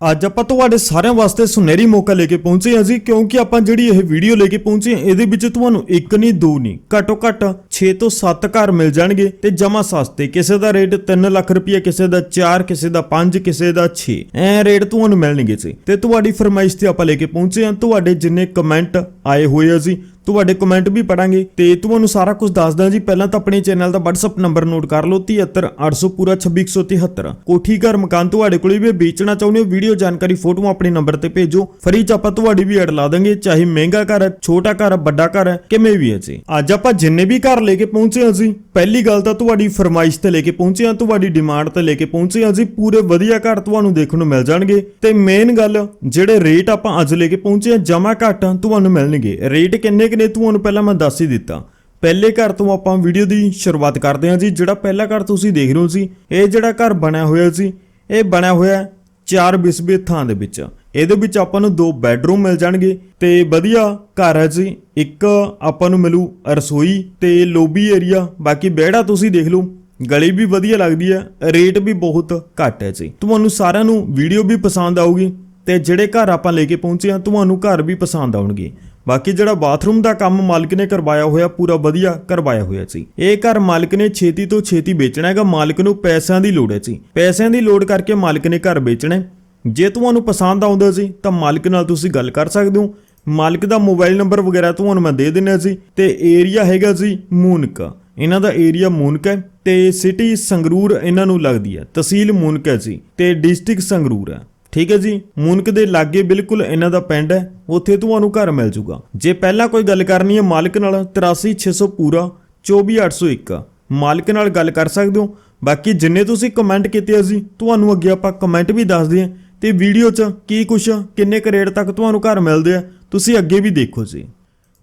ਅੱਜ ਆਪਾਂ ਤੁਹਾਡੇ ਸਾਰਿਆਂ ਵਾਸਤੇ ਸੁਨਹਿਰੀ ਮੌਕਾ ਲੈ ਕੇ ਪਹੁੰਚੇ ਹਾਂ ਜੀ, ਕਿਉਂਕਿ ਆਪਾਂ ਜਿਹੜੀ ਇਹ ਵੀਡੀਓ ਲੈ ਕੇ ਪਹੁੰਚੇ ਹਾਂ, ਇਹਦੇ ਵਿੱਚ ਤੁਹਾਨੂੰ ਇੱਕ ਨਹੀਂ, ਦੋ ਨਹੀਂ, ਘੱਟੋ ਘੱਟ 6 ਤੋਂ 7 ਘਰ ਮਿਲ ਜਾਣਗੇ ਤੇ ਜਮਾ ਸਸਤੇ। ਕਿਸੇ ਦਾ ਰੇਟ 3 ਲੱਖ ਰੁਪਏ ਕਿਸੇ ਦਾ 4 ਕਿਸੇ ਦਾ 5 ਕਿਸੇ ਦਾ 6 ਐ ਰੇਟ ਤੁਹਾਨੂੰ ਮਿਲਣਗੇ ਜੀ। ਤੇ ਤੁਹਾਡੀ ਫਰਮਾਇਸ਼ ਤੇ ਆਪਾਂ ਲੈ ਕੇ ਪਹੁੰਚੇ ਹਾਂ। ਤੁਹਾਡੇ ਜਿੰਨੇ ਕਮੈਂਟ ਆਏ ਹੋਏ ਆ ਜੀ ਤੁਹਾਡੇ ਕਮੈਂਟ ਵੀ ਪੜਾਂਗੇ ਤੇ ਤੁਹਾਨੂੰ ਸਾਰਾ ਕੁਝ ਦੱਸਦਾ ਜੀ। ਪਹਿਲਾਂ ਤਾਂ ਆਪਣੇ ਚੈਨਲ ਦਾ WhatsApp ਨੰਬਰ ਨੋਟ ਕਰ ਲਓ 73800 ਪੂਰਾ 26173 ਕੋਠੀ ਘਰ ਮਕਾਨ ਤੁਹਾਡੇ ਕੋਲੇ ਵੀ ਵੇਚਣਾ ਚਾਹੁੰਦੇ ਹੋ ਵੀਡੀਓ ਜਾਣਕਾਰੀ ਫੋਟੋਆਂ ਆਪਣੇ ਨੰਬਰ ਤੇ ਭੇਜੋ। ਫਰੀ ਚ ਆਪਾਂ ਤੁਹਾਡੀ ਵੀ ਐਡ ਲਾ ਦਾਂਗੇ। ਚਾਹੇ ਮਹਿੰਗਾ ਘਰ ਹੈ, ਛੋਟਾ ਘਰ ਹੈ, ਵੱਡਾ ਘਰ ਹੈ, ਕਿਵੇਂ ਵੀ ਹੈ ਜੀ। ਅੱਜ ਆਪਾਂ ਜਿੰਨੇ ਵੀ ਘਰ ਲੈ ਕੇ ਪਹੁੰਚੇ ਹਾਂ ਜੀ, ਪਹਿਲੀ ਗੱਲ ਤਾਂ ਤੁਹਾਡੀ ਫਰਮਾਇਸ਼ ਤੇ ਲੈ ਕੇ ਪਹੁੰਚੇ ਹਾਂ, ਤੁਹਾਡੀ ਡਿਮਾਂਡ ਤੇ ਲੈ ਕੇ ਪਹੁੰਚੇ ਹਾਂ ਜੀ। ਪੂਰੇ ਵਧੀਆ ਘਰ ਤੁਹਾਨੂੰ ਦੇਖਣ ਨੂੰ ਮਿਲ ਜਾਣਗੇ। ਤੇ ਮੇਨ ਗੱਲ, ਜਿਹੜੇ ਰੇਟ ਆਪਾਂ ਅੱਜ ਲੈ ਕੇ ਪਹੁੰਚੇ ਹਾਂ ਜਮਾ ਘੱਟ ਤੁਹਾਨੂੰ ਮਿਲਣਗੇ। ਰੇਟ ਕਿੰਨੇ ਨੇ ਤੁਹਾਨੂੰ ਪਹਿਲਾਂ ਮੈਂ ਦੱਸ ਹੀ ਦਿੱਤਾ। ਪਹਿਲੇ ਘਰ ਤੋਂ ਆਪਾਂ ਵੀਡੀਓ ਦੀ ਸ਼ੁਰੂਆਤ ਕਰਦੇ ਹਾਂ ਜੀ, ਜਿਹੜਾ ਪਹਿਲਾ ਘਰ ਤੁਸੀਂ ਦੇਖ ਰਹੇ ਹੋ ਸੀ ਇਹ ਜਿਹੜਾ ਘਰ ਬਣਿਆ ਹੋਇਆ ਸੀ ਇਹ ਬਣਿਆ ਹੋਇਆ ਹੈ ਚਾਰ ਬਿਸਬੇ ਥਾਂ ਦੇ ਵਿੱਚ। ਇਹਦੇ ਵਿੱਚ ਆਪਾਂ ਨੂੰ ਦੋ ਬੈੱਡਰੂਮ ਮਿਲ ਜਾਣਗੇ ਤੇ ਵਧੀਆ ਘਰ ਹੈ ਜੀ, ਇੱਕ ਆਪਾਂ ਨੂੰ ਮਿਲੂ ਰਸੋਈ ਤੇ ਲੋਬੀ ਏਰੀਆ ਬਾਕੀ ਵਿਹੜਾ ਤੁਸੀਂ ਦੇਖ ਲਓ, ਗਲੀ ਵੀ ਵਧੀਆ ਲੱਗਦੀ ਹੈ ਰੇਟ ਵੀ ਬਹੁਤ ਘੱਟ ਹੈ ਜੀ। ਤੁਹਾਨੂੰ ਸਾਰਿਆਂ ਨੂੰ ਵੀਡੀਓ ਵੀ ਪਸੰਦ ਆਊਗੀ ਤੇ ਜਿਹੜੇ ਘਰ ਆਪਾਂ ਲੈ ਕੇ ਪਹੁੰਚੇ ਹਾਂ, ਤੁਹਾਨੂੰ ਘਰ ਵੀ ਪਸੰਦ ਆਉਣਗੇ। ਬਾਕੀ ਜਿਹੜਾ ਬਾਥਰੂਮ ਦਾ ਕੰਮ ਮਾਲਕ ਨੇ ਕਰਵਾਇਆ ਹੋਇਆ, ਪੂਰਾ ਵਧੀਆ ਕਰਵਾਇਆ ਹੋਇਆ ਸੀ। ਇਹ ਘਰ ਮਾਲਕ ਨੇ ਛੇਤੀ ਤੋਂ ਛੇਤੀ ਵੇਚਣਾ ਹੈਗਾ, ਮਾਲਕ ਨੂੰ ਪੈਸਿਆਂ ਦੀ ਲੋੜ ਹੈ ਸੀ ਪੈਸਿਆਂ ਦੀ ਲੋੜ ਕਰਕੇ ਮਾਲਕ ਨੇ ਘਰ ਵੇਚਣਾ ਜੇ ਤੁਹਾਨੂੰ ਪਸੰਦ ਆਉਂਦਾ ਸੀ ਤਾਂ ਮਾਲਕ ਨਾਲ ਤੁਸੀਂ ਗੱਲ ਕਰ ਸਕਦੇ ਹੋ। ਮਾਲਕ ਦਾ ਮੋਬਾਈਲ ਨੰਬਰ ਵਗੈਰਾ ਤੁਹਾਨੂੰ ਮੈਂ ਦੇ ਦਿੰਨਾ ਸੀ ਤੇ ਏਰੀਆ ਹੈਗਾ ਸੀ ਮੂਨਕਾ। ਇਹਨਾਂ ਦਾ ਏਰੀਆ ਮੂਨਕ ਹੈ ਤੇ ਸਿਟੀ ਸੰਗਰੂਰ ਇਹਨਾਂ ਨੂੰ ਲੱਗਦੀ ਹੈ। ਤਹਿਸੀਲ ਮੂਨਕ ਹੈ ਜੀ ਤੇ ਡਿਸਟ੍ਰਿਕਟ ਸੰਗਰੂਰ ਹੈ। ਠੀਕ ਹੈ ਜੀ? ਮੂਨਕ ਦੇ ਲਾਗੇ ਬਿਲਕੁਲ ਇਹਨਾਂ ਦਾ ਪਿੰਡ ਹੈ, ਉੱਥੇ ਤੁਹਾਨੂੰ ਘਰ ਮਿਲ ਜੂਗਾ। ਜੇ ਪਹਿਲਾਂ ਕੋਈ ਗੱਲ ਕਰਨੀ ਹੈ ਮਾਲਕ ਨਾਲ 83600 ਪੂਰਾ 24801 ਮਾਲਕ ਨਾਲ ਗੱਲ ਕਰ ਸਕਦੇ ਹੋ? ਬਾਕੀ ਜਿੰਨੇ ਤੁਸੀਂ ਕਮੈਂਟ ਕੀਤੇ ਅਸੀਂ ਤੁਹਾਨੂੰ ਅੱਗੇ ਆਪਾਂ ਕਮੈਂਟ ਵੀ ਦੱਸਦੇ ਹਾਂ। ਤੇ ਵੀਡੀਓ 'ਚ ਕੀ ਕੁਛ, ਕਿੰਨੇ ਕੁ ਰੇਟ ਤੱਕ ਤੁਹਾਨੂੰ ਘਰ ਮਿਲਦੇ ਆ, ਤੁਸੀਂ ਅੱਗੇ ਵੀ ਦੇਖੋ ਜੀ।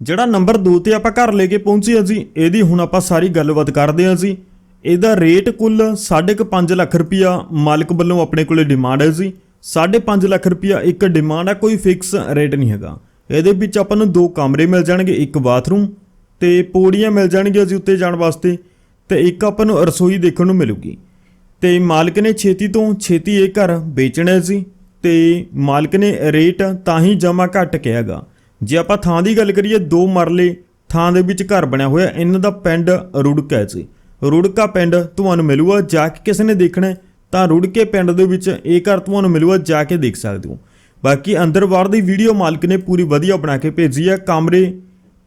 ਜਿਹੜਾ ਨੰਬਰ 2 ਤੇ ਆਪਾਂ ਘਰ ਲੈ ਕੇ ਪਹੁੰਚੇ ਹਾਂ ਜੀ, ਇਹਦੀ ਹੁਣ ਆਪਾਂ ਸਾਰੀ ਗੱਲਬਾਤ ਕਰਦੇ ਹਾਂ ਜੀ। ਇਹਦਾ ਰੇਟ ਕੁੱਲ 5.5 ਲੱਖ ਰੁਪਿਆ ਮਾਲਕ ਵੱਲੋਂ ਆਪਣੇ ਕੋਲੇ ਡਿਮਾਂਡ ਹੈ ਜੀ। 5.5 ਲੱਖ ਰੁਪਿਆ ਇੱਕ ਡਿਮਾਂਡ ਆ, ਕੋਈ ਫਿਕਸ ਰੇਟ ਨਹੀਂ ਹੈਗਾ। ਇਹਦੇ ਵਿੱਚ ਆਪਾਂ ਨੂੰ ਦੋ ਕਮਰੇ ਮਿਲ ਜਾਣਗੇ, ਇੱਕ ਬਾਥਰੂਮ ਤੇ ਪੌੜੀਆਂ ਮਿਲ ਜਾਣਗੀਆਂ ਜੀ ਉੱਤੇ ਜਾਣ ਵਾਸਤੇ, ਤੇ ਇੱਕ ਆਪਾਂ ਨੂੰ ਰਸੋਈ ਦੇਖਣ ਨੂੰ ਮਿਲੂਗੀ। ਤੇ ਮਾਲਕ ਨੇ ਛੇਤੀ ਤੋਂ ਛੇਤੀ ਇਹ ਘਰ ਵੇਚਣਾ ਸੀ ਤੇ ਮਾਲਕ ਨੇ ਰੇਟ ਤਾਂ ਹੀ ਜਮਾ ਘੱਟ ਕਿਹਾਗਾ ਜੇ ਆਪਾਂ ਥਾਂ ਦੀ ਗੱਲ ਕਰੀਏ, ਦੋ ਮਰਲੇ ਥਾਂ ਦੇ ਵਿੱਚ ਘਰ ਬਣਿਆ ਹੋਇਆ, ਇਹਨਾਂ ਦਾ ਪਿੰਡ ਰੁੜਕਾ ਹੈ ਜੀ। ਰੁੜਕਾ ਪਿੰਡ ਤੁਹਾਨੂੰ ਮਿਲੂਗਾ, ਜਾ ਕੇ ਕਿਸੇ ਨੇ ਦੇਖਣਾ ਤਾਂ ਰੁੜ ਕੇ ਪਿੰਡ ਦੇ ਵਿੱਚ ਇਹ ਘਰ ਤੁਹਾਨੂੰ ਮਿਲੂਗਾ ਜਾ ਕੇ ਦੇਖ ਸਕਦੇ ਹੋ। ਬਾਕੀ ਅੰਦਰ ਬਾਹਰ ਦੀ ਵੀਡੀਓ ਮਾਲਕ ਨੇ ਪੂਰੀ ਵਧੀਆ ਬਣਾ ਕੇ ਭੇਜੀ ਹੈ ਕਮਰੇ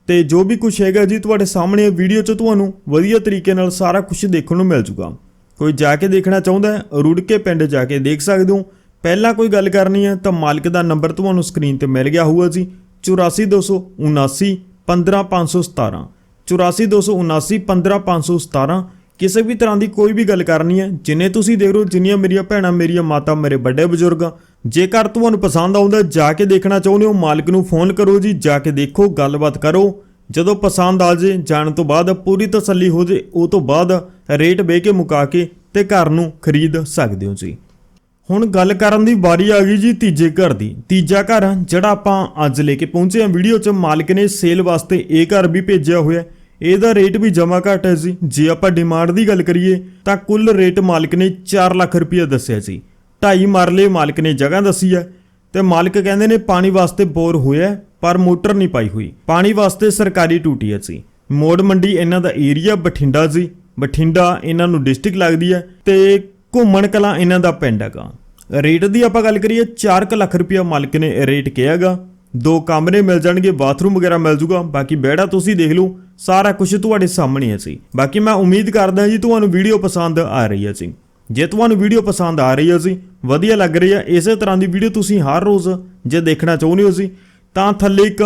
ਤੇ ਜੋ ਵੀ ਕੁਝ ਹੈਗਾ ਜੀ ਤੁਹਾਡੇ ਸਾਹਮਣੇ ਵੀਡੀਓ 'ਚ ਤੁਹਾਨੂੰ ਵਧੀਆ ਤਰੀਕੇ ਨਾਲ ਸਾਰਾ ਕੁਝ ਦੇਖਣ ਨੂੰ ਮਿਲ ਜੂਗਾ। ਕੋਈ ਜਾ ਕੇ ਦੇਖਣਾ ਚਾਹੁੰਦਾ ਹੈ ਰੁੜਕੇ ਪਿੰਡ ਜਾ ਕੇ ਦੇਖ ਸਕਦੇ ਹੋ। ਪਹਿਲਾਂ ਕੋਈ ਗੱਲ ਕਰਨੀ ਹੈ ਤਾਂ ਮਾਲਕ ਦਾ ਨੰਬਰ ਤੁਹਾਨੂੰ ਸਕਰੀਨ ਤੇ ਮਿਲ ਗਿਆ ਹੋਊਗਾ ਜੀ। 84279 15517 84279 15517 ਕਿਸੇ ਵੀ ਤਰ੍ਹਾਂ ਦੀ ਕੋਈ ਵੀ ਗੱਲ ਕਰਨੀ ਹੈ, ਜਿੰਨੇ ਤੁਸੀਂ ਦੇਖ ਰਹੇ ਹੋ, ਜਿੰਨੀਆਂ ਮੇਰੀਆਂ ਭੈਣਾਂ, ਮੇਰੀਆਂ ਮਾਤਾ, ਮੇਰੇ ਵੱਡੇ ਬਜ਼ੁਰਗ, ਜੇਕਰ ਤੁਹਾਨੂੰ ਪਸੰਦ ਆਉਂਦਾ ਜਾ ਕੇ ਦੇਖਣਾ ਚਾਹੁੰਦੇ ਹੋ, ਮਾਲਕ ਨੂੰ ਫੋਨ ਕਰੋ ਜੀ, ਜਾ ਕੇ ਦੇਖੋ, ਗੱਲਬਾਤ ਕਰੋ। ਜਦੋਂ ਪਸੰਦ ਆ ਜੇ, ਜਾਣ ਤੋਂ ਬਾਅਦ ਪੂਰੀ ਤਸੱਲੀ ਹੋ ਜੇ, ਉਹ ਤੋਂ ਬਾਅਦ ਰੇਟ ਵੇ ਕੇ ਮੁਕਾ ਕੇ ਤੇ ਘਰ ਨੂੰ ਖਰੀਦ ਸਕਦੇ ਹੋ ਜੀ। ਹੁਣ ਗੱਲ ਕਰਨ ਦੀ ਵਾਰੀ ਆ ਗਈ ਜੀ ਤੀਜੇ ਘਰ ਦੀ। ਤੀਜਾ ਘਰ, ਜਿਹੜਾ ਆਪਾਂ ਅੱਜ ਲੈ ਕੇ ਪਹੁੰਚੇ ਹਾਂ, ਵੀਡੀਓ 'ਚ ਮਾਲਕ ਨੇ ਸੇਲ ਵਾਸਤੇ ਇਹ ਘਰ ਵੀ ਭੇਜਿਆ ਹੋਇਆ ਹੈ। ਇਹਦਾ ਰੇਟ ਵੀ ਜਮਾ ਘੱਟ ਹੈ ਜੀ। ਜੇ ਆਪਾਂ ਡਿਮਾਂਡ ਦੀ ਗੱਲ ਕਰੀਏ, ਤਾਂ ਕੁੱਲ ਰੇਟ ਮਾਲਕ ਨੇ 4 ਲੱਖ ਰੁਪਏ ਦੱਸਿਆ ਸੀ ਢਾਈ ਮਰਲੇ ਮਾਲਕ ਨੇ ਜਗ੍ਹਾ ਦੱਸੀ ਹੈ ਤੇ ਮਾਲਕ ਕਹਿੰਦੇ ਨੇ ਪਾਣੀ ਵਾਸਤੇ ਬੋਰ ਹੋਇਆ ਪਰ ਮੋਟਰ ਨਹੀਂ ਪਾਈ ਹੋਈ। ਪਾਣੀ ਵਾਸਤੇ ਸਰਕਾਰੀ ਟੂਟੀ ਹੈ ਜੀ। ਮੋੜ ਮੰਡੀ ਇਹਨਾਂ ਦਾ ਏਰੀਆ ਬਠਿੰਡਾ ਜੀ। ਬਠਿੰਡਾ ਇਹਨਾਂ ਨੂੰ ਡਿਸਟ੍ਰਿਕਟ ਲੱਗਦੀ ਹੈ ਤੇ ਘੁੰਮਣ ਕਲਾਂ ਇਹਨਾਂ ਦਾ ਪਿੰਡ ਹੈਗਾ। ਰੇਟ ਦੀ ਆਪਾਂ ਗੱਲ ਕਰੀਏ 4 ਲੱਖ ਰੁਪਇਆ ਮਾਲਕ ਨੇ ਰੇਟ ਕਿਹਾਗਾ। ਦੋ ਕਮਰੇ ਮਿਲ ਜਾਣਗੇ, ਬਾਥਰੂਮ ਵਗੈਰਾ ਮਿਲ ਜੂਗਾ। ਬਾਕੀ ਬੈੜਾ ਤੁਸੀਂ ਦੇਖ ਲਓ ਸਾਰਾ ਕੁਝ ਤੁਹਾਡੇ ਸਾਹਮਣੇ ਹੈ ਸੀ। ਬਾਕੀ ਮੈਂ ਉਮੀਦ ਕਰਦਾ ਜੀ ਤੁਹਾਨੂੰ ਵੀਡੀਓ ਪਸੰਦ ਆ ਰਹੀ ਹੈ ਜੀ ਜੇ ਤੁਹਾਨੂੰ ਵੀਡੀਓ ਪਸੰਦ ਆ ਰਹੀ ਹੈ ਜੀ ਵਧੀਆ ਲੱਗ ਰਹੀ ਹੈ, ਇਸੇ ਤਰ੍ਹਾਂ ਦੀ ਵੀਡੀਓ ਤੁਸੀਂ ਹਰ ਰੋਜ਼ ਜੇ ਦੇਖਣਾ ਚਾਹੁੰਦੇ ਹੋ ਜੀ ਤਾਂ ਥੱਲੇ ਇੱਕ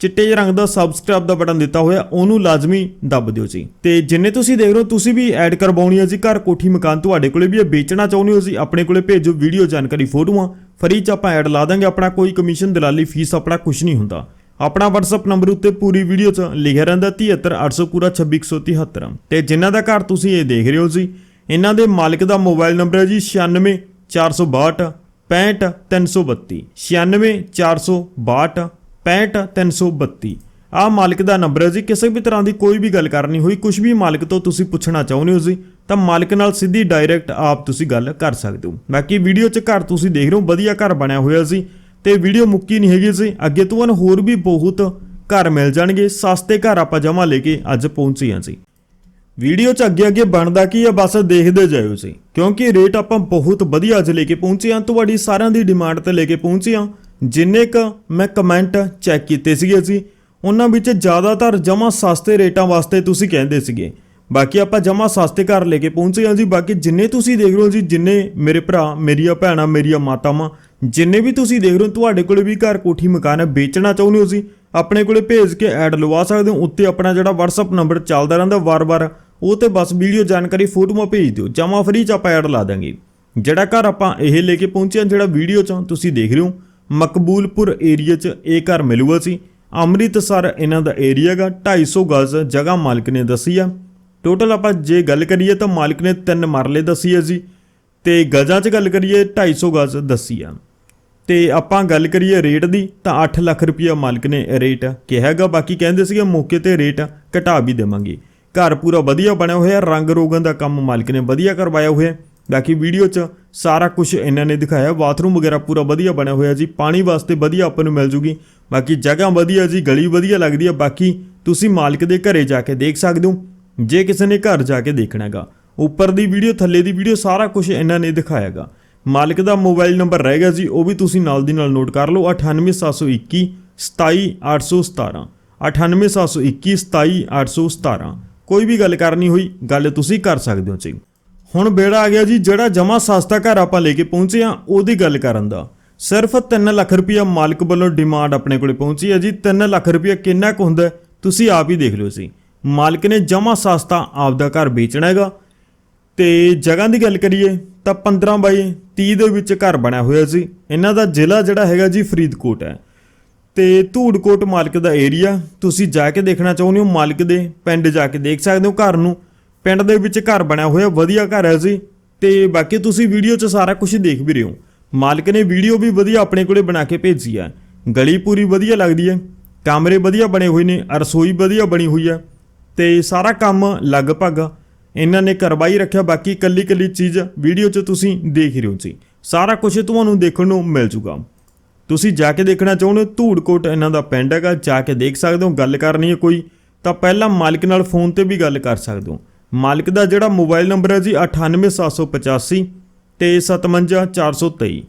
ਚਿੱਟੇ ਜਿਹੇ ਰੰਗ ਦਾ ਸਬਸਕ੍ਰਾਈਬ ਦਾ ਬਟਨ ਦਿੱਤਾ ਹੋਇਆ, ਉਹਨੂੰ ਲਾਜ਼ਮੀ ਦੱਬ ਦਿਓ ਜੀ। ਤੇ ਜਿੰਨੇ ਤੁਸੀਂ ਦੇਖ ਰਹੇ ਹੋ, ਤੁਸੀਂ ਵੀ ਐਡ ਕਰਵਾਉਣੀ ਹੈ ਜੀ, ਘਰ ਕੋਠੀ ਮਕਾਨ ਤੁਹਾਡੇ ਕੋਲੇ ਵੀ ਹੈ, ਵੇਚਣਾ ਚਾਹੁੰਦੇ ਹੋ ਜੀ, ਆਪਣੇ ਕੋਲੇ ਭੇਜੋ ਵੀਡੀਓ ਜਾਣਕਾਰੀ ਫੋਟੋਆਂ, ਫਰੀ ਚ ਆਪਾਂ ਐਡ ਲਾ ਦਾਂਗੇ, ਆਪਣਾ ਕੋਈ ਕਮਿਸ਼ਨ ਦਲਾਲੀ ਫੀਸ ਆਪਣਾ ਕੁਝ ਨਹੀਂ ਹੁੰਦਾ। ਆਪਣਾ WhatsApp ਨੰਬਰ ਉੱਤੇ ਪੂਰੀ ਵੀਡੀਓ 'ਚ ਲਿਖਿਆ ਰਹਿੰਦਾ 73800 ਪੂਰਾ 2673 ਤੇ ਜਿਨ੍ਹਾਂ ਦਾ ਘਰ ਤੁਸੀਂ ਇਹ ਦੇਖ ਰਹੇ ਹੋ ਜੀ, ਇਹਨਾਂ ਦੇ ਮਾਲਕ ਦਾ ਮੋਬਾਈਲ ਨੰਬਰ ਹੈ ਜੀ 96462 65332 96462 65332 ਆਹ ਮਾਲਕ ਦਾ ਨੰਬਰ ਹੈ ਜੀ, ਕਿਸੇ ਵੀ ਤਰ੍ਹਾਂ ਦੀ ਕੋਈ ਵੀ ਗੱਲ ਕਰਨੀ ਹੋਈ ਕੁਝ ਵੀ ਮਾਲਕ ਤੋਂ ਤੁਸੀਂ ਪੁੱਛਣਾ ਚਾਹੁੰਦੇ ਹੋ ਜੀ, ਤਾਂ ਮਾਲਕ ਨਾਲ ਸਿੱਧੀ ਡਾਇਰੈਕਟ ਆਪ ਤੁਸੀਂ ਗੱਲ ਕਰ ਸਕਦੇ ਹੋ। ਬਾਕੀ ਵੀਡੀਓ 'ਚ ਘਰ ਤੁਸੀਂ ਦੇਖ ਰਹੇ ਹੋ, ਵਧੀਆ ਘਰ ਬਣਿਆ ਹੋਇਆ ਸੀ ਤੇ ਵੀਡੀਓ ਮੁੱਕੀ ਨਹੀਂ ਹੈਗੀ ਸੀ ਅੱਗੇ ਤੋਂ ਹੋਰ ਵੀ ਬਹੁਤ ਘਰ ਮਿਲ ਜਾਣਗੇ। ਸਸਤੇ ਘਰ ਆਪਾਂ ਜਮਾ ਲੈ ਕੇ ਅੱਜ ਪਹੁੰਚੇ ਹਾਂ ਜੀ। ਵੀਡੀਓ 'ਚ ਅੱਗੇ ਅੱਗੇ ਬਣਦਾ ਕੀ ਆ, ਬਸ ਦੇਖਦੇ ਜਾਇਓ ਜੀ। ਕਿਉਂਕਿ ਰੇਟ ਆਪਾਂ ਬਹੁਤ ਵਧੀਆ ਅੱਜ ਲੈ ਕੇ ਪਹੁੰਚੇ ਹਾਂ। ਤੁਹਾਡੀ ਸਾਰਿਆਂ ਦੀ ਡਿਮਾਂਡ ਤੇ ਲੈ ਕੇ ਪਹੁੰਚੇ ਹਾਂ। ਜਿੰਨੇ ਕ ਮੈਂ ਕਮੈਂਟ ਚੈੱਕ ਕੀਤੇ ਸੀਗੇ ਜੀ, ਉਹਨਾਂ ਵਿੱਚ ਜ਼ਿਆਦਾਤਰ ਜਮਾ ਸਸਤੇ ਰੇਟਾਂ ਵਾਸਤੇ ਤੁਸੀਂ ਕਹਿੰਦੇ ਸੀਗੇ। ਬਾਕੀ ਆਪਾਂ ਜਮਾ ਸਸਤੇ ਘਰ ਲੈ ਕੇ ਪਹੁੰਚੇ ਹਾਂ ਜੀ। ਬਾਕੀ ਜਿੰਨੇ ਤੁਸੀਂ ਦੇਖ ਰਹੇ ਹੋ ਜੀ, ਜਿੰਨੇ ਮੇਰੇ ਭਰਾ, ਮੇਰੀਆਂ ਭੈਣਾਂ, ਮੇਰੀਆਂ ਮਾਤਾਵਾਂ ਜਿੰਨੇ ਵੀ ਤੁਸੀਂ ਦੇਖ ਰਹੇ ਹੋ, ਤੁਹਾਡੇ ਕੋਲੇ ਵੀ ਘਰ ਕੋਠੀ ਮਕਾਨ ਹੈ, ਵੇਚਣਾ ਚਾਹੁੰਦੇ ਹੋ ਸੀ ਆਪਣੇ ਕੋਲੇ ਭੇਜ ਕੇ ਐਡ ਲਵਾ ਸਕਦੇ ਹੋ, ਉੱਤੇ ਆਪਣਾ ਜਿਹੜਾ WhatsApp ਨੰਬਰ ਚੱਲਦਾ ਰਹਿੰਦਾ ਵਾਰ-ਵਾਰ, ਉਹ ਤੇ ਬਸ ਵੀਡੀਓ ਜਾਣਕਾਰੀ ਫੋਟੋਆਂ ਭੇਜ ਦਿਓ ਜਮਾ ਫਰੀ ਚ ਆਪਾਂ ਐਡ ਲਾ ਦਾਂਗੇ ਜਿਹੜਾ ਘਰ ਆਪਾਂ ਇਹ ਲੈ ਕੇ ਪਹੁੰਚੇ ਹਾਂ, ਜਿਹੜਾ ਵੀਡੀਓ ਚ ਤੁਸੀਂ ਦੇਖ ਰਹੇ ਹੋ, ਮਕਬੂਲਪੁਰ ਏਰੀਆ ਚ ਇਹ ਘਰ ਮਿਲੂਗਾ ਸੀ। ਅੰਮ੍ਰਿਤਸਰ ਇਹਨਾਂ ਦਾ ਏਰੀਆ ਗਾ 250 ਗਜ਼ ਜਗ੍ਹਾ ਮਾਲਕ ਨੇ ਦੱਸੀ ਆ। ਟੋਟਲ ਆਪਾਂ ਜੇ ਗੱਲ ਕਰੀਏ ਤਾਂ ਮਾਲਕ ਨੇ ਤਿੰਨ ਮਰਲੇ ਦੱਸੀ ਹੈ ਜੀ, ਤੇ ਗਜ਼ਾਂ 'ਚ ਗੱਲ ਕਰੀਏ 250 ਗਜ਼ ਦੱਸੀ ਆ। ਤੇ ਆਪਾਂ ਗੱਲ ਕਰੀਏ ਰੇਟ ਦੀ, ਤਾਂ 8 ਲੱਖ ਰੁਪਇਆ ਮਾਲਕ ਨੇ ਰੇਟ ਕਿਹਾਗਾ। ਬਾਕੀ ਕਹਿੰਦੇ ਸੀਗੇ ਮੌਕੇ ਤੇ ਰੇਟ ਘਟਾ ਵੀ ਦੇਵਾਂਗੇ। ਘਰ ਪੂਰਾ ਵਧੀਆ ਬਣਿਆ ਹੋਇਆ, ਰੰਗ ਰੋਗਨ ਦਾ ਕੰਮ ਮਾਲਕ ਨੇ ਵਧੀਆ ਕਰਵਾਇਆ ਹੋਇਆ। ਬਾਕੀ ਵੀਡੀਓ 'ਚ ਸਾਰਾ ਕੁਝ ਇਹਨਾਂ ਨੇ ਦਿਖਾਇਆ। ਬਾਥਰੂਮ ਵਗੈਰਾ ਪੂਰਾ ਵਧੀਆ ਬਣਿਆ ਹੋਇਆ ਜੀ। ਪਾਣੀ ਵਾਸਤੇ ਵਧੀਆ ਆਪਾਂ ਨੂੰ ਮਿਲ ਜੂਗੀ। ਬਾਕੀ ਜਗ੍ਹਾ ਵਧੀਆ ਜੀ, ਗਲੀ ਵਧੀਆ ਲੱਗਦੀ ਹੈ ਬਾਕੀ ਤੁਸੀਂ ਮਾਲਕ ਦੇ ਘਰੇ ਜਾ ਕੇ ਦੇਖ ਸਕਦੇ ਹੋ। ਜੇ ਕਿਸੇ ਨੇ ਘਰ ਜਾ ਕੇ ਦੇਖਣਾਗਾ। ਉੱਪਰ ਦੀ ਵੀਡੀਓ ਥੱਲੇ ਦੀ ਵੀਡੀਓ ਸਾਰਾ ਕੁਝ ਇਹਨਾਂ ਨੇ ਦਿਖਾਇਆਗਾ। ਮਾਲਕ ਦਾ ਮੋਬਾਈਲ ਨੰਬਰ ਰਹਿ ਗਿਆ ਜੀ, ਉਹ ਵੀ ਤੁਸੀਂ ਨਾਲ ਦੀ ਨਾਲ ਨੋਟ ਕਰ ਲਓ। 98721 27817 98721 27817 ਕੋਈ ਵੀ ਗੱਲ ਕਰਨੀ ਹੋਈ, ਗੱਲ ਤੁਸੀਂ ਕਰ ਸਕਦੇ ਹੋ ਜੀ। ਹੁਣ ਬੇੜਾ ਆ ਗਿਆ ਜੀ, ਜਿਹੜਾ ਜਮਾ ਸਸਤਾ ਘਰ ਆਪਾਂ ਲੈ ਕੇ ਪਹੁੰਚੇ ਆ ਉਹਦੀ ਗੱਲ ਕਰਨ ਦਾ। ਸਿਰਫ 3 ਲੱਖ ਰੁਪਇਆ ਮਾਲਕ ਵੱਲੋਂ ਡਿਮਾਂਡ ਆਪਣੇ ਕੋਲੇ ਪਹੁੰਚੀ ਹੈ ਜੀ। 3 ਲੱਖ ਰੁਪਇਆ ਕਿੰਨਾ ਕੁ ਹੁੰਦਾ ਤੁਸੀਂ ਆਪ ਹੀ ਦੇਖ ਲਿਓ ਸੀ ਮਾਲਕ ਨੇ ਜਮਾ ਸਸਤਾ ਆਪਦਾ ਘਰ ਵੇਚਣਾ ਹੈਗਾ। ਤੇ ਜਗ੍ਹਾ ਦੀ ਗੱਲ ਕਰੀਏ ਤਾਂ 15 ਬਾਈ 30 ਦੇ ਵਿੱਚ ਘਰ ਬਣਿਆ ਹੋਇਆ ਸੀ। ਇਹਨਾਂ ਦਾ ਜ਼ਿਲ੍ਹਾ ਜਿਹੜਾ ਹੈਗਾ ਜੀ ਫਰੀਦਕੋਟ ਹੈ। ਤੇ ਧੂੜਕੋਟ ਮਾਲਕ ਦਾ ਏਰੀਆ ਤੁਸੀਂ ਜਾ ਕੇ ਦੇਖਣਾ ਚਾਹੁੰਦੇ ਹੋ ਮਾਲਕ ਦੇ, ਪਿੰਡ ਜਾ ਕੇ ਦੇਖ ਸਕਦੇ ਹੋ ਘਰ ਨੂੰ। ਪਿੰਡ ਦੇ ਵਿੱਚ ਘਰ ਬਣਿਆ ਹੋਇਆ, ਵਧੀਆ ਘਰ ਹੈ ਜੀ। ਤੇ ਬਾਕੀ ਤੁਸੀਂ ਵੀਡੀਓ 'ਚ ਸਾਰਾ ਕੁਝ ਦੇਖ ਵੀ ਰਹੇ ਹੋ। ਮਾਲਕ ਨੇ ਵੀਡੀਓ ਵੀ ਵਧੀਆ ਆਪਣੇ ਕੋਲੇ ਬਣਾ ਕੇ ਭੇਜੀ ਹੈ ਗਲੀ ਪੂਰੀ ਵਧੀਆ ਲੱਗਦੀ ਹੈ। ਕਮਰੇ ਵਧੀਆ ਬਣੇ ਹੋਏ ਨੇ, ਰਸੋਈ ਵਧੀਆ ਬਣੀ ਹੋਈ ਹੈ। ਤੇ ਸਾਰਾ ਕੰਮ ਲਗਭਗ ਇਹਨਾਂ ਨੇ ਕਰਵਾਈ ਰੱਖਿਆ, ਬਾਕੀ ਕੱਲੀ ਕੱਲੀ ਚੀਜ਼ ਵੀਡੀਓ 'ਚ ਤੁਸੀਂ ਦੇਖ ਹੀ ਰਹੇ ਹੋ ਜੀ। ਸਾਰਾ ਕੁਝ ਤੁਹਾਨੂੰ ਦੇਖਣ ਨੂੰ ਮਿਲ ਜੂਗਾ। ਤੁਸੀਂ ਜਾ ਕੇ ਦੇਖਣਾ ਚਾਹੁੰਦੇ ਹੋ, ਧੂੜਕੋਟ ਇਹਨਾਂ ਦਾ ਪਿੰਡ ਹੈਗਾ, ਜਾ ਕੇ ਦੇਖ ਸਕਦੇ ਹੋ, ਗੱਲ ਕਰਨੀ ਹੈ ਕੋਈ, ਤਾਂ ਪਹਿਲਾਂ ਮਾਲਕ ਨਾਲ ਫੋਨ ਤੇ ਵੀ ਗੱਲ ਕਰ ਸਕਦੇ ਹੋ। ਮਾਲਕ ਦਾ ਜਿਹੜਾ ਮੋਬਾਈਲ ਨੰਬਰ ਹੈ ਜੀ 98785 ਤੇ 57423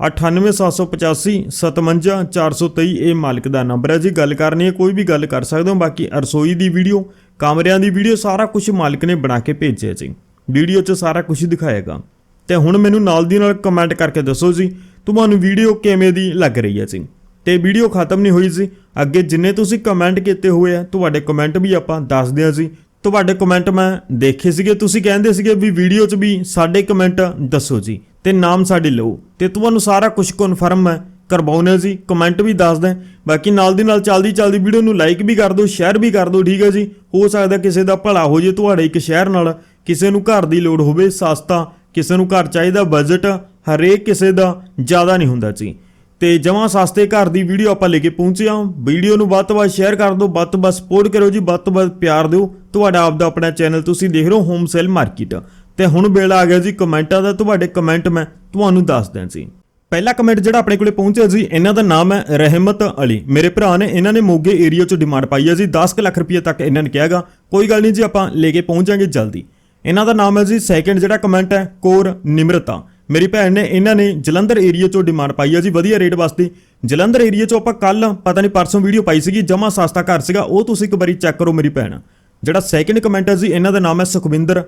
98785 57423 ਇਹ ਮਾਲਕ ਦਾ ਨੰਬਰ ਹੈ ਜੀ, ਗੱਲ ਕਰਨੀ ਹੈ, ਕੋਈ ਵੀ ਗੱਲ ਕਰ ਸਕਦੇ ਹੋ, ਬਾਕੀ ਰਸੋਈ ਦੀ ਵੀਡੀਓ ਕਮਰਿਆਂ ਦੀ ਵੀਡੀਓ ਸਾਰਾ ਕੁਝ ਮਾਲਕ ਨੇ ਬਣਾ ਕੇ ਭੇਜਿਆ ਜੀ। ਵੀਡੀਓ 'ਚ ਸਾਰਾ ਕੁਝ ਦਿਖਾਏਗਾ। ਤੇ ਹੁਣ ਮੈਨੂੰ ਨਾਲ ਦੀ ਨਾਲ ਕਮੈਂਟ ਕਰਕੇ ਦੱਸੋ ਜੀ, ਤੁਹਾਨੂੰ ਵੀਡੀਓ ਕਿਵੇਂ ਦੀ ਲੱਗ ਰਹੀ ਹੈ ਜੀ? ਤੇ ਵੀਡੀਓ ਖਤਮ ਨਹੀਂ ਹੋਈ ਸੀ ਅੱਗੇ ਜਿੰਨੇ ਤੁਸੀਂ ਕਮੈਂਟ ਕੀਤੇ ਹੋਏ ਆ, ਤੁਹਾਡੇ ਕਮੈਂਟ ਵੀ ਆਪਾਂ ਦੱਸਦੇ ਹਾਂ ਜੀ। ਤੁਹਾਡੇ ਕਮੈਂਟ ਮੈਂ ਦੇਖੇ ਸੀਗੇ, ਤੁਸੀਂ ਕਹਿੰਦੇ ਸੀਗੇ ਵੀ ਵੀਡੀਓ 'ਚ ਵੀ ਸਾਡੇ ਕਮੈਂਟ ਦੱਸੋ ਜੀ, ਤੇ ਨਾਮ ਸਾਡੇ ਲਓ। ਤੇ ਤੁਹਾਨੂੰ ਸਾਰਾ ਕੁਝ ਕਨਫਰਮ ਹੈ ਕਰਵਾਉਣੇ ਸੀ ਕਮੈਂਟ ਵੀ ਦੱਸ ਦੇ ਬਾਕੀ ਨਾਲ ਦੀ ਨਾਲ ਚੱਲਦੀ ਚੱਲਦੀ ਵੀਡੀਓ ਨੂੰ ਲਾਈਕ ਵੀ ਕਰ ਦਿਓ ਸ਼ੇਅਰ ਵੀ ਕਰ ਦਿਓ, ਠੀਕ ਹੈ ਜੀ? ਹੋ ਸਕਦਾ ਕਿਸੇ ਦਾ ਭਲਾ ਹੋ ਜੇ ਤੁਹਾਡੇ ਇੱਕ ਸ਼ਹਿਰ ਨਾਲ। ਕਿਸੇ ਨੂੰ ਘਰ ਦੀ ਲੋੜ ਹੋਵੇ, ਸਸਤਾ, ਕਿਸੇ ਨੂੰ ਘਰ ਚਾਹੀਦਾ ਬਜਟ ਹਰੇਕ ਕਿਸੇ ਦਾ ਜ਼ਿਆਦਾ ਨਹੀਂ ਹੁੰਦਾ ਜੀ। ਤੇ ਜਮਾਂ ਸਸਤੇ ਘਰ ਦੀ ਵੀਡੀਓ ਆਪਾਂ ਲੈ ਕੇ ਪਹੁੰਚੇ ਹਾਂ। ਵੀਡੀਓ ਨੂੰ ਵੱਧ ਤੋਂ ਵੱਧ ਸ਼ੇਅਰ ਕਰ ਦਿਓ, ਵੱਧ ਤੋਂ ਵੱਧ ਸਪੋਰਟ ਕਰੋ ਜੀ, ਵੱਧ ਤੋਂ ਵੱਧ ਪਿਆਰ ਦਿਓ। ਤੁਹਾਡਾ ਆਪਦਾ ਆਪਣਾ ਚੈਨਲ ਤੁਸੀਂ ਦੇਖ ਰਹੇ ਹੋ ਹੋਮ ਸੇਲ ਮਾਰਕੀਟ ਤੇ ਹੁਣ ਵੇਲਾ ਆ ਗਿਆ ਜੀ ਕਮੈਂਟਾਂ ਦਾ ਤੁਹਾਡੇ ਕਮੈਂਟ ਮੈਂ ਤੁਹਾਨੂੰ ਦੱਸ ਦਿਆਂ ਜੀ। ਪਹਿਲਾ ਕਮੈਂਟ ਜਿਹੜਾ ਆਪਣੇ ਕੋਲੇ ਪਹੁੰਚਿਆ ਜੀ, ਇਹਨਾਂ ਦਾ ਨਾਮ ਹੈ ਰਹਿਮਤ ਅਲੀ। ਮੇਰੇ ਭਰਾ ਨੇ ਇਹਨਾਂ ਨੇ ਮੋਗੇ ਏਰੀਆ ਚੋਂ ਡਿਮਾਂਡ ਪਾਈ ਹੈ ਜੀ 10 ਕੁ ਲੱਖ ਰੁਪਏ ਤੱਕ ਇਹਨਾਂ ਨੇ ਕਿਹਾਗਾ। ਕੋਈ ਗੱਲ ਨਹੀਂ ਜੀ, ਆਪਾਂ ਲੈ ਕੇ ਪਹੁੰਚਾਂਗੇ ਜਲਦੀ। ਇਹਨਾਂ ਦਾ ਨਾਮ ਹੈ ਜੀ ਸੈਕੰਡ ਜਿਹੜਾ ਕਮੈਂਟ ਹੈ, ਕੋਰ ਨਿਮਰਤਾ। ਮੇਰੀ ਭੈਣ ਨੇ ਇਹਨਾਂ ਨੇ ਜਲੰਧਰ ਏਰੀਆ ਚੋਂ ਡਿਮਾਂਡ ਪਾਈ ਹੈ ਜੀ, ਵਧੀਆ ਰੇਟ ਵਾਸਤੇ। ਜਲੰਧਰ ਏਰੀਆ ਚੋਂ ਆਪਾਂ ਕੱਲ ਪਤਾ ਨਹੀਂ ਪਰਸੋਂ ਵੀਡੀਓ ਪਾਈ ਸੀਗੀ, ਜਮਾ ਸਸਤਾ ਘਰ ਸੀਗਾ, ਉਹ ਤੁਸੀਂ ਇੱਕ ਵਾਰੀ ਚੈੱਕ ਕਰੋ ਮੇਰੀ ਭੈਣ। ਜਿਹੜਾ ਸੈਕੰਡ ਕਮੈਂਟ ਹੈ ਜੀ, ਇਹਨਾਂ ਦਾ ਨਾਮ ਹੈ ਸੁਖਵਿੰਦਰ।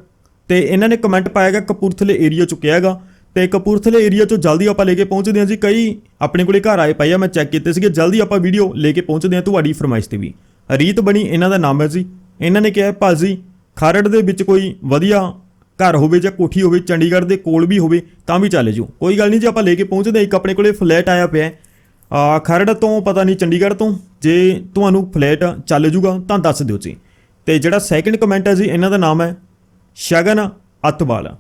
ਤੇ ਇਹਨਾਂ ਨੇ ਕਮੈਂਟ ਪਾਇਆਗਾ ਕਪੂਰਥਲੇ ਏਰੀਆ ਚੋਂ ਕਿਹਾਗਾ ਤੇ ਕਪੂਰਥਲੇ ਏਰੀਆ ਚੋਂ ਜਲਦੀ ਆਪਾਂ ਲੈ ਕੇ ਪਹੁੰਚਦੇ ਹਾਂ ਜੀ। ਕਈ ਆਪਣੇ ਕੋਲੇ ਘਰ ਆਏ ਪਏ ਆ, ਮੈਂ ਚੈੱਕ ਕੀਤੇ ਸੀਗੇ। ਜਲਦੀ ਆਪਾਂ ਵੀਡੀਓ ਲੈ ਕੇ ਪਹੁੰਚਦੇ ਹਾਂ ਤੁਹਾਡੀ ਫਰਮਾਇਸ਼ ਤੇ ਵੀ। ਰੀਤ ਬਣੀ, ਇਹਨਾਂ ਦਾ ਨਾਮ ਹੈ ਜੀ। ਇਹਨਾਂ ਨੇ ਕਿਹਾ ਭਾਜੀ, ਖਰੜ ਦੇ ਵਿੱਚ ਕੋਈ ਵਧੀਆ ਘਰ ਹੋਵੇ ਜਾਂ ਕੋਠੀ ਹੋਵੇ, ਚੰਡੀਗੜ੍ਹ ਦੇ ਕੋਲ ਵੀ ਹੋਵੇ, ਤਾਂ ਵੀ ਚੱਲ ਜੂ ਕੋਈ ਗੱਲ ਨਹੀਂ ਜੀ, ਆਪਾਂ ਲੈ ਕੇ ਪਹੁੰਚਦੇ ਹਾਂ। ਇੱਕ ਆਪਣੇ ਕੋਲੇ ਫਲੈਟ ਆਇਆ ਪਿਆ ਆ, ਖਰੜ ਤੋਂ ਪਤਾ ਨਹੀਂ ਚੰਡੀਗੜ੍ਹ ਤੋਂ, ਜੇ ਤੁਹਾਨੂੰ ਫਲੈਟ ਚੱਲ ਜੂਗਾ ਤਾਂ ਦੱਸ ਦਿਓ ਜੀ। ਤੇ ਜਿਹੜਾ ਸੈਕੰਡ ਕਮੈਂਟ ਹੈ ਜੀ, ਇਹਨਾਂ ਦਾ ਨਾਮ ਹੈ ਸ਼ਗਨ ਅਤਵਾਲ।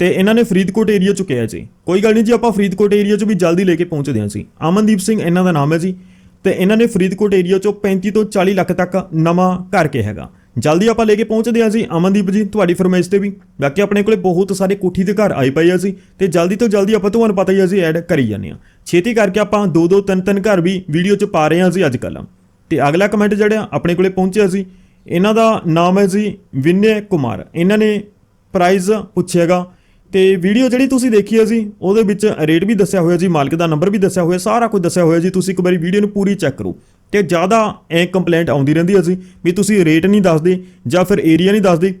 ਤੇ ਇਹਨਾਂ ਨੇ ਫਰੀਦਕੋਟ ਏਰੀਆ ਚ ਕਿਹਾ ਜੀ, ਕੋਈ ਗੱਲ ਨਹੀਂ ਜੀ, ਆਪਾਂ ਫਰੀਦਕੋਟ ਏਰੀਆ ਚ ਵੀ ਜਲਦੀ ਲੈ ਕੇ ਪਹੁੰਚਦੇ ਹਾਂ ਜੀ। ਅਮਨਦੀਪ ਸਿੰਘ ਇਹਨਾਂ ਦਾ ਨਾਮ ਹੈ ਜੀ, ਤੇ ਇਹਨਾਂ ਨੇ ਫਰੀਦਕੋਟ ਏਰੀਆ ਚੋਂ 35 ਤੋਂ 40 ਲੱਖ ਤੱਕ ਨਵਾਂ ਘਰ ਕੇ ਹੈਗਾ। ਜਲਦੀ ਆਪਾਂ ਲੈ ਕੇ ਪਹੁੰਚਦੇ ਹਾਂ ਜੀ। ਅਮਨਦੀਪ ਜੀ, ਤੁਹਾਡੀ ਫਰਮਾਇਸ਼ ਤੇ ਵੀ। ਬਾਕੀ ਆਪਣੇ ਕੋਲੇ ਬਹੁਤ ਸਾਰੇ ਕੋਠੀ ਦੇ ਘਰ ਆਏ ਪਏ ਆ ਜੀ, ਤੇ ਜਲਦੀ ਤੋਂ ਜਲਦੀ ਆਪਾਂ ਤੁਹਾਨੂੰ ਪਤਾ ਹੀ ਆ ਜੀ ਐਡ ਕਰੀ ਜਾਂਦੇ ਆ ਛੇਤੀ ਕਰਕੇ ਆਪਾਂ ਦੋ ਦੋ ਤਿੰਨ ਤਿੰਨ ਘਰ ਵੀ ਵੀਡੀਓ 'ਚ ਪਾ ਰਹੇ ਹਾਂ ਜੀ ਅੱਜ ਕੱਲ੍ਹ। ਤੇ ਅਗਲਾ ਕਮੈਂਟ ਜਿਹੜਾ ਆਪਣੇ ਕੋਲੇ ਪਹੁੰਚਿਆ ਸੀ ਇਹਨਾਂ ਦਾ ਨਾਮ ਹੈ ਜੀ, ਵਿਨੈ ਕੁਮਾਰ। ਇਹਨਾਂ ਨੇ ਪ੍ਰਾਈਜ਼ ਪੁੱਛਿਆਗਾ ਤੇ ਵੀਡੀਓ ਜਿਹੜੀ ਤੁਸੀਂ ਦੇਖੀ ਹੈ ਜੀ, ਉਹਦੇ ਵਿੱਚ ਰੇਟ ਵੀ ਦੱਸਿਆ ਹੋਇਆ ਜੀ, ਮਾਲਕ ਦਾ ਨੰਬਰ ਵੀ ਦੱਸਿਆ ਹੋਇਆ, ਸਾਰਾ ਕੁਝ ਦੱਸਿਆ ਹੋਇਆ ਜੀ, ਤੁਸੀਂ ਇੱਕ ਵਾਰੀ ਵੀਡੀਓ ਨੂੰ ਪੂਰੀ ਚੈੱਕ ਕਰੋ। ਤੇ ਜ਼ਿਆਦਾ ਐ ਕੰਪਲੇਂਟ ਆਉਂਦੀ ਰਹਿੰਦੀ ਹੈ ਜੀ, ਵੀ ਤੁਸੀਂ ਰੇਟ ਨਹੀਂ ਦੱਸਦੇ ਜਾਂ ਫਿਰ ਏਰੀਆ ਨਹੀਂ ਦੱਸਦੇ।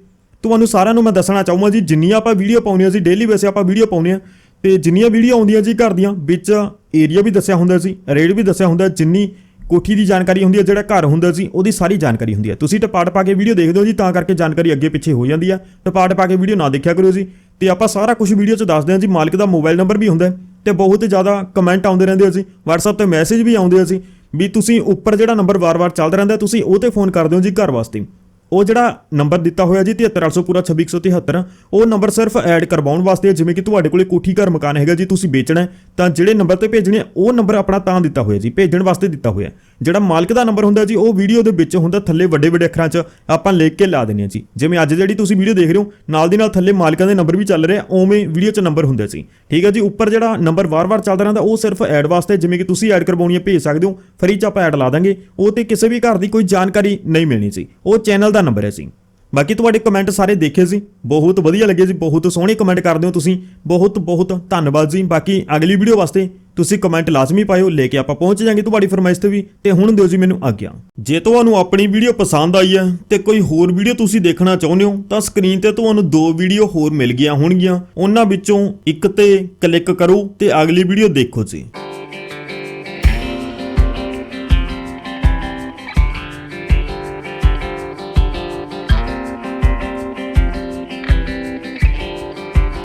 ਤੁਹਾਨੂੰ ਸਾਰਿਆਂ ਨੂੰ ਮੈਂ ਦੱਸਣਾ ਚਾਹੂੰਗਾ ਜੀ, ਜਿੰਨੀਆਂ ਆਪਾਂ ਵੀਡੀਓ ਪਾਉਂਦੇ ਹਾਂ ਜੀ ਡੇਲੀ ਵੈਸੇ ਆਪਾਂ ਵੀਡੀਓ ਪਾਉਂਦੇ ਹਾਂ ਤੇ ਜਿੰਨੀਆਂ ਵੀਡੀਓ ਆਉਂਦੀਆਂ ਜੀ ਘਰ ਦੀਆਂ, ਵਿੱਚ ਏਰੀਆ ਵੀ ਦੱਸਿਆ ਹੁੰਦਾ ਸੀ ਰੇਟ ਵੀ ਦੱਸਿਆ ਹੁੰਦਾ, ਜਿੰਨੀ ਕੋਠੀ ਦੀ ਜਾਣਕਾਰੀ ਹੁੰਦੀ ਹੈ ਜਿਹੜਾ ਘਰ ਹੁੰਦਾ ਸੀ ਉਹਦੀ ਸਾਰੀ ਜਾਣਕਾਰੀ ਹੁੰਦੀ ਹੈ ਤੁਸੀਂ ਟਪਾਟ ਪਾ ਕੇ ਵੀਡੀਓ ਦੇਖਦੇ ਹੋ ਜੀ, ਤਾਂ ਕਰਕੇ ਜਾਣਕਾਰੀ ਅੱਗੇ ਪਿੱਛੇ ਹੋ ਜਾਂਦੀ ਹੈ ਟਪਾਟ ਪਾ ਕੇ ਵੀਡੀਓ ਨਾ ਦੇਖਿਆ ਕਰੋ ਜੀ। ਤੇ ਆਪਾਂ ਸਾਰਾ ਕੁਝ ਵੀਡੀਓ 'ਚ ਦੱਸਦੇ ਹਾਂ ਜੀ, ਮਾਲਕ ਦਾ ਮੋਬਾਈਲ ਨੰਬਰ ਵੀ ਹੁੰਦਾ ਹੈ ਤੇ ਬਹੁਤ ਜ਼ਿਆਦਾ ਕਮੈਂਟ ਆਉਂਦੇ ਰਹਿੰਦੇ ਆ ਜੀ। WhatsApp ਤੇ ਮੈਸੇਜ ਵੀ ਆਉਂਦੇ ਆ ਜੀ। ਵੀ ਤੁਸੀਂ ਉੱਪਰ ਜਿਹੜਾ ਨੰਬਰ ਵਾਰ-ਵਾਰ ਚੱਲਦਾ ਰਹਿੰਦਾ ਤੁਸੀਂ ਉਹ ਤੇ ਫੋਨ ਕਰਦੇ ਹੋ ਜੀ ਘਰ ਵਾਸਤੇ। ਉਹ ਜਿਹੜਾ ਨੰਬਰ ਦਿੱਤਾ ਹੋਇਆ ਜੀ 73800 ਪੂਰਾ 26173 ਉਹ ਨੰਬਰ ਸਿਰਫ ਐਡ ਕਰਵਾਉਣ ਵਾਸਤੇ ਜਿਵੇਂ ਕਿ ਤੁਹਾਡੇ ਕੋਲੇ ਕੋਠੀ ਘਰ ਮਕਾਨ ਹੈਗਾ ਜੀ ਤੁਸੀਂ ਵੇਚਣਾ ਤਾਂ ਜਿਹੜੇ ਨੰਬਰ ਤੇ ਭੇਜਣੇ ਆ, ਉਹ ਨੰਬਰ ਆਪਣਾ ਤਾਂ ਦਿੱਤਾ ਹੋਇਆ ਜੀ ਭੇਜਣ ਵਾਸਤੇ ਦਿੱਤਾ ਹੋਇਆ ਜਿਹੜਾ ਮਾਲਕ ਦਾ ਨੰਬਰ ਹੁੰਦਾ ਜੀ ਉਹ ਵੀਡੀਓ ਦੇ ਵਿੱਚ ਹੁੰਦਾ ਥੱਲੇ ਵੱਡੇ ਵੱਡੇ ਅੱਖਰਾਂ 'ਚ ਆਪਾਂ ਲਿਖ ਕੇ ਲਾ ਦਿੰਦੇ ਹਾਂ ਜੀ। ਜਿਵੇਂ ਅੱਜ ਜਿਹੜੀ ਤੁਸੀਂ ਵੀਡੀਓ ਦੇਖ ਰਹੇ ਹੋ ਨਾਲ ਦੀ ਨਾਲ ਥੱਲੇ ਮਾਲਕਾਂ ਦੇ ਨੰਬਰ ਵੀ ਚੱਲ ਰਹੇ ਆ ਉਵੇਂ ਵੀਡੀਓ 'ਚ ਨੰਬਰ ਹੁੰਦੇ ਸੀ। ਠੀਕ ਹੈ ਜੀ ਉੱਪਰ ਜਿਹੜਾ ਨੰਬਰ ਵਾਰ-ਵਾਰ ਚੱਲਦਾ ਰਹਿੰਦਾ ਉਹ ਸਿਰਫ ਐਡ ਵਾਸਤੇ ਜਿਵੇਂ ਕਿ ਤੁਸੀਂ ਐਡ ਕਰਵਾਉਣੀ ਹੈ ਭੇਜ ਸਕਦੇ ਹੋ ਫਰੀ 'ਚ ਆਪਾਂ ਐਡ ਲਾ ਦਾਂਗੇ। ਉਹ ਤੇ ਕਿਸੇ ਵੀ ਘਰ ਦੀ ਕੋਈ ਜਾਣਕਾਰੀ ਨਹੀਂ ਮਿਲਣੀ ਸੀ। ਉਹ ਚੈਨਲ ਦਾ ਨੰਬਰ ਹੈ ਜੀ। ਬਾਕੀ ਤੁਹਾਡੇ ਕਮੈਂਟ ਸਾਰੇ ਦੇਖੇ ਸੀ ਬਹੁਤ ਵਧੀਆ ਲੱਗੇ ਜੀ। ਬਹੁਤ ਸੋਹਣੇ ਕਮੈਂਟ ਕਰਦੇ ਹੋ ਤੁਸੀਂ। ਬਹੁਤ ਬਹੁਤ ਧੰਨਵਾਦ ਜੀ। ਬਾਕੀ ਅਗਲੀ ਵੀਡੀਓ ਵਾਸਤੇ ਤੁਸੀਂ ਕਮੈਂਟ ਲਾਜ਼ਮੀ ਪਾਇਓ। ਲੈ ਕੇ ਆਪਾਂ ਪਹੁੰਚ ਜਾਾਂਗੇ ਤੁਹਾਡੀ ਫਰਮਾਇਸ਼ ਤੇ ਵੀ। ਤੇ ਹੁਣ ਦਿਓ ਜੀ ਮੈਨੂੰ ਆਗਿਆ। ਜੇ ਤੁਹਾਨੂੰ ਆਪਣੀ ਵੀਡੀਓ ਪਸੰਦ ਆਈ ਹੈ ਤੇ ਕੋਈ ਹੋਰ ਵੀਡੀਓ ਤੁਸੀਂ ਦੇਖਣਾ ਚਾਹੁੰਦੇ ਹੋ, ਤਾਂ ਸਕਰੀਨ ਤੇ ਤੁਹਾਨੂੰ ਦੋ ਵੀਡੀਓ ਹੋਰ ਮਿਲ ਗਈਆਂ ਹੋਣਗੀਆਂ। ਉਹਨਾਂ ਵਿੱਚੋਂ ਇੱਕ ਤੇ ਕਲਿੱਕ ਕਰੋ ਤੇ ਅਗਲੀ ਵੀਡੀਓ ਦੇਖੋ ਜੀ।